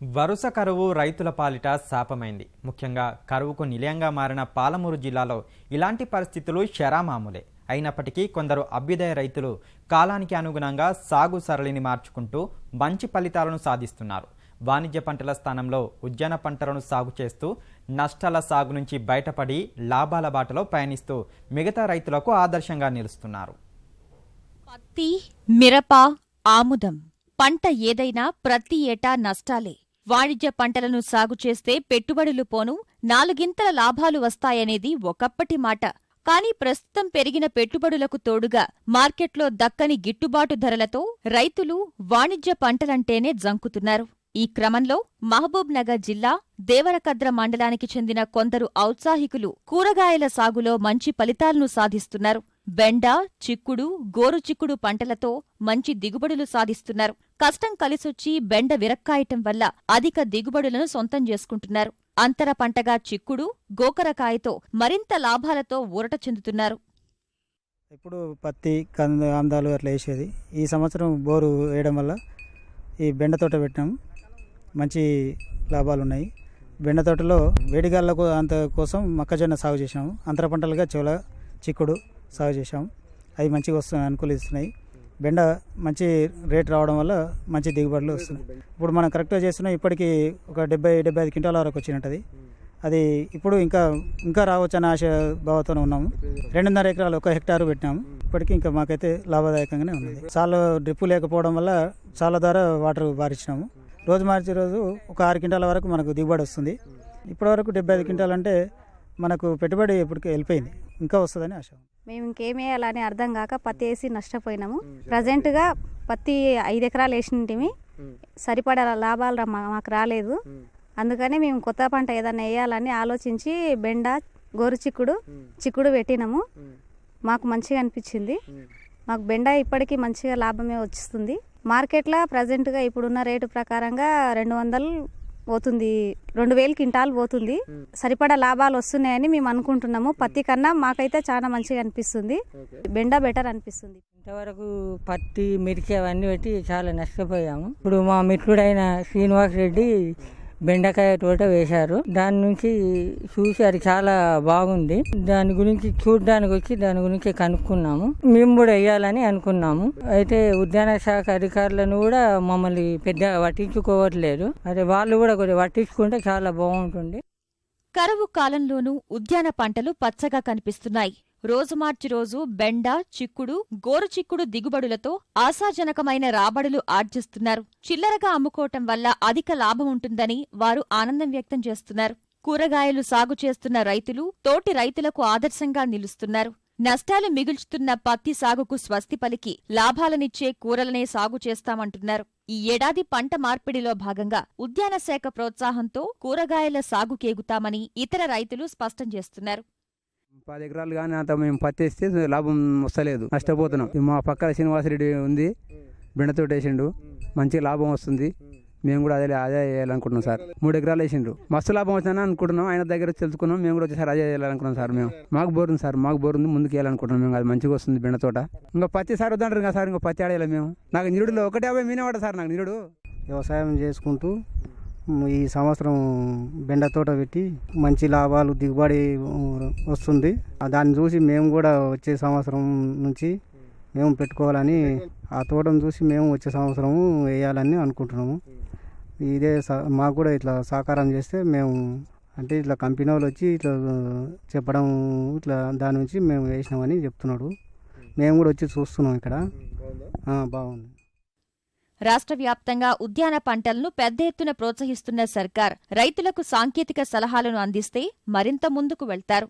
వరుస కరువు రైతుల పాలిట శాపమైంది. ముఖ్యంగా కరువుకు నిలయంగా మారిన పాలమూరు జిల్లాలో ఇలాంటి పరిస్థితులు శరామామూలే. అయినప్పటికీ కొందరు అభ్యుదయ రైతులు కాలానికి అనుగుణంగా సాగు సరళిని మార్చుకుంటూ మంచి ఫలితాలను సాధిస్తున్నారు. వాణిజ్య పంటల స్థానంలో ఉద్యాన పంటలను సాగు చేస్తూ నష్టాల సాగు నుంచి బయటపడి లాభాల బాటలో పయనిస్తూ మిగతా రైతులకు ఆదర్శంగా నిలుస్తున్నారు. పత్తి మిరప ఆముదం పంట ఏదైనా ప్రతి ఏటా నష్టాలే. వాణిజ్య పంటలను సాగు చేస్తే పెట్టుబడులు పోను నాలుగింతల లాభాలు వస్తాయనేది ఒకప్పటి మాట. కానీ ప్రస్తుతం పెరిగిన పెట్టుబడులకు తోడుగా మార్కెట్లో దక్కని గిట్టుబాటు ధరలతో రైతులు వాణిజ్య పంటలంటేనే జంకుతున్నారు. ఈ క్రమంలో మహబూబ్నగర్ జిల్లా దేవరకద్ర మండలానికి చెందిన కొందరు ఔత్సాహికులు కూరగాయల సాగులో మంచి ఫలితాలను సాధిస్తున్నారు. బెండ చిక్కుడు గోరుచిక్కుడు పంటలతో మంచి దిగుబడులు సాధిస్తున్నారు. కష్టం కలిసొచ్చి బెండ విరక్కాయటం వల్ల అధిక దిగుబడులను సొంతం చేసుకుంటున్నారు. అంతర పంటగా చిక్కుడు గోకరకాయతో మరింత లాభాలతో ఊరట చెందుతున్నారు. ఇప్పుడు పత్తి కంద అందాలు అట్లా వేసేది. ఈ సంవత్సరం బోరు వేయడం వల్ల ఈ బెండ తోట పెట్టాం మంచి లాభాలు ఉన్నాయి. బెండ తోటలో వేడిగాళ్ళ అంత కోసం మొక్కజొన్న సాగు చేసాము అంతర పంటలుగా చోల చిక్కుడు సాగు చేసాము అవి మంచిగా వస్తున్నాయి అనుకూలిస్తున్నాయి. బెండ మంచి రేట్ రావడం వల్ల మంచి దిగుబడులు వస్తున్నాయి. ఇప్పుడు మనం కరెక్ట్గా చేస్తున్నాం ఇప్పటికీ ఒక డెబ్బై డెబ్బై ఐదు క్వింటాల వరకు వచ్చినట్టది. అది ఇప్పుడు ఇంకా ఇంకా రావచ్చు అనే ఆశ భావంతోనే ఉన్నాము. రెండున్నర ఎకరాలు ఒక హెక్టారు పెట్టినాము. ఇప్పటికీ ఇంకా మాకైతే లాభదాయకంగానే ఉన్నది. చాలా డ్రిప్పు లేకపోవడం వల్ల చాలా ద్వారా వాటర్ బారించినాము రోజు మార్చి రోజు ఒక ఆరు క్వింటాల వరకు మనకు దిగుబడి వస్తుంది. ఇప్పటివరకు డెబ్బై ఐదు క్వింటాలు అంటే మనకు పెట్టుబడి ఇప్పటికే వెళ్ళిపోయింది. ఇంకా వస్తుందని ఆశ. మేము ఇంకేం వేయాలని అర్థం కాక పత్తి వేసి నష్టపోయినాము. ప్రజెంట్గా పత్తి ఐదు ఎకరాలు వేసింటిమి. సరిపడా లాభాలు మాకు రాలేదు. అందుకని మేము కొత్త పంట ఏదైనా వేయాలని ఆలోచించి బెండ గోరు చిక్కుడు చిక్కుడు పెట్టినాము. మాకు మంచిగా అనిపించింది. మాకు బెండ ఇప్పటికీ మంచిగా లాభమే వచ్చిస్తుంది మార్కెట్లో ప్రజెంట్గా ఇప్పుడున్న రేటు ప్రకారంగా రెండు వందలు పోతుంది. రెండు వేలు క్వింటాల్ పోతుంది. సరిపడా లాభాలు వస్తున్నాయని మేము అనుకుంటున్నాము. పత్తి కన్నా మాకైతే చాలా మంచిగా అనిపిస్తుంది. బెండ బెటర్ అనిపిస్తుంది. ఇంతవరకు పత్తి మిర్చి అవన్నీ పెట్టి చాలా నష్టపోయాము. ఇప్పుడు మా మిత్రుడైన శ్రీనివాస్ రెడ్డి బెండకాయ తోట వేశారు. దాని నుంచి చూసి అది చాలా బాగుంది. దాని గురించి చూడడానికి వచ్చి దాని గురించి కనుక్కున్నాము. మేము కూడా వేయాలని అనుకున్నాము. అయితే ఉద్యాన శాఖ అధికారులను కూడా మమ్మల్ని పెద్ద పట్టించుకోవట్లేదు. అదే వాళ్ళు కూడా కొద్దిగా పట్టించుకుంటే చాలా బాగుంటుంది కరువు కాలంలోనూ ఉద్యాన పంటలు పచ్చగా కనిపిస్తున్నాయి. రోజు మార్చి రోజు బెండ చిక్కుడు గోరుచిక్కుడు దిగుబడులతో ఆశాజనకమైన రాబడులు ఆర్జిస్తున్నారు. చిల్లరగా అమ్ముకోవటం వల్ల అధిక లాభం ఉంటుందని వారు ఆనందం వ్యక్తం చేస్తున్నారు. కూరగాయలు సాగు చేస్తున్న రైతులు తోటి రైతులకు ఆదర్శంగా నిలుస్తున్నారు. నష్టాలు మిగుల్చుతున్న పత్తి సాగుకు స్వస్తి పలికి లాభాలనిచ్చే కూరలనే సాగు చేస్తామంటున్నారు. ఈ ఏడాది పంట మార్పిడిలో భాగంగా ఉద్యాన శాఖ ప్రోత్సాహంతో కూరగాయల సాగుకేగుతామని ఇతర రైతులు స్పష్టం చేస్తున్నారు. పది ఎకరాలు కానీ అంత మేము పత్తి వేస్తే లాభం వస్తలేదు నష్టపోతున్నాం. మా పక్కన శ్రీనివాసరెడ్డి ఉంది బెండతోటి వేసిండు. మంచి లాభం వస్తుంది. మేము. కూడా అదే అదే వేయాలనుకుంటున్నాం సార్. మూడు ఎకరాలు వేసిండ్రు. మస్తు లాభం వచ్చిందని అనుకుంటున్నాం. ఆయన దగ్గర తెలుసుకున్నాం. మేము కూడా వచ్చేసారి అదే వేయాలనుకున్నాం సార్ మేము. మాకు బోర్ ఉంది సార్. మాకు బోర్ ఉంది. ముందుకు వేయాలనుకుంటున్నాం మేము. అది మంచిగా వస్తుంది బెండ తోట. ఇంకా పత్తి సార్ వద్దంటారు కదా సార్. ఇంకా పత్తి ఆడేయాలి మేము? నాకు నిరుడులో ఒకటి యాభై మీనే పడ సార్ నాకు నిరుడు. వ్యవసాయం చేసుకుంటూ ఈ సంవత్సరం బెండ తోట పెట్టి మంచి లాభాలు దిగుబడి వస్తుంది. దాన్ని చూసి మేము కూడా వచ్చే సంవత్సరం నుంచి మేము పెట్టుకోవాలని ఆ తోటను చూసి మేము వచ్చే సంవత్సరం వేయాలని అనుకుంటున్నాము. ఇదే మాకు కూడా ఇట్లా సహకారం చేస్తే మేము అంటే ఇట్లా కంపెనీ వాళ్ళు వచ్చి ఇట్లా చెప్పడం ఇట్లా దాని నుంచి మేము వేసినామని చెప్తున్నాడు. మేము కూడా వచ్చి చూస్తున్నాం ఇక్కడ. బాగుంది. రాష్ట్ర వ్యాప్తంగా ఉద్యాన పంటలను పెద్ద ఎత్తున ప్రోత్సహిస్తున్న సర్కార్ రైతులకు సాంకేతిక సలహాలను అందిస్తే మరింత ముందుకు వెళ్తారు.